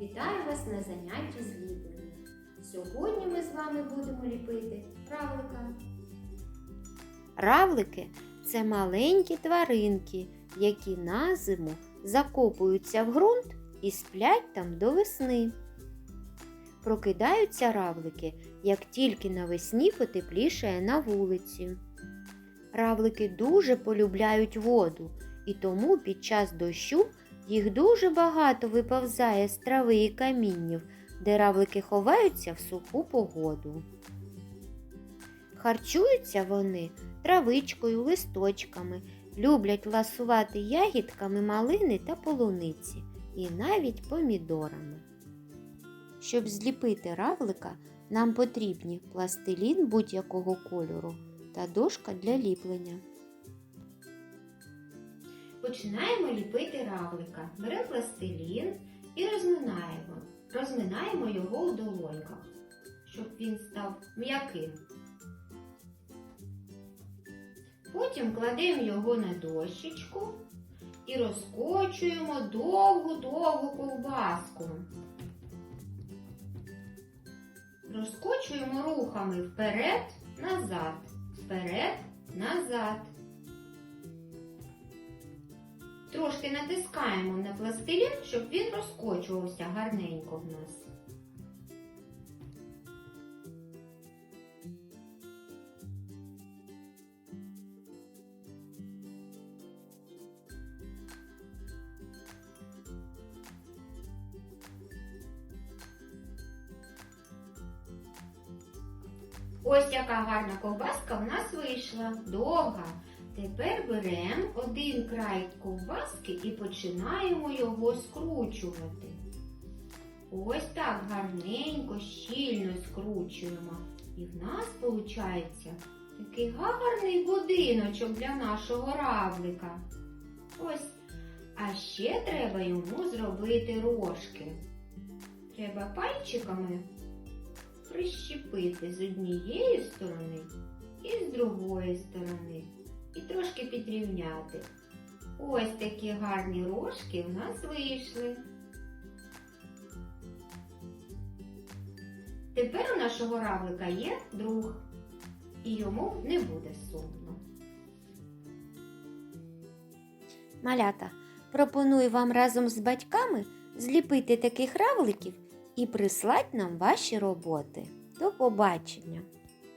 Вітаю вас на занятті з ліплення. Сьогодні ми з вами будемо ліпити равлика. Равлики це маленькі тваринки, які на зиму закопуються в ґрунт і сплять там до весни. Прокидаються равлики, як тільки навесні потеплішає на вулиці. Равлики дуже полюбляють воду, і тому під час дощу їх дуже багато виповзає з трави і каміннів, де равлики ховаються в суху погоду. Харчуються вони травичкою, листочками, люблять ласувати ягідками малини та полуниці і навіть помідорами. Щоб зліпити равлика, нам потрібні пластилін будь-якого кольору та дошка для ліплення. Починаємо ліпити равлика. Беремо пластилін і розминаємо. Розминаємо його у долоньках, щоб він став м'яким. Потім кладемо його на дощечку і розкочуємо довгу-довгу ковбаску. Розкочуємо рухами вперед, назад, Трошки натискаємо на пластилін, щоб він розкочувався гарненько в нас. Ось яка гарна ковбаска в нас вийшла, довга. Тепер беремо один край ковбаски і починаємо його скручувати. Ось так гарненько, щільно скручуємо. І в нас виходить такий гарний будиночок для нашого равлика. Ось. А ще треба йому зробити рожки. Треба пальчиками прищепити з однієї сторони і з другої сторони. І трошки підрівняти. Ось такі гарні рожки в нас вийшли. Тепер у нашого равлика є друг, і йому не буде сумно. Малята, пропоную вам разом з батьками зліпити таких равликів і прислать нам ваші роботи. До побачення!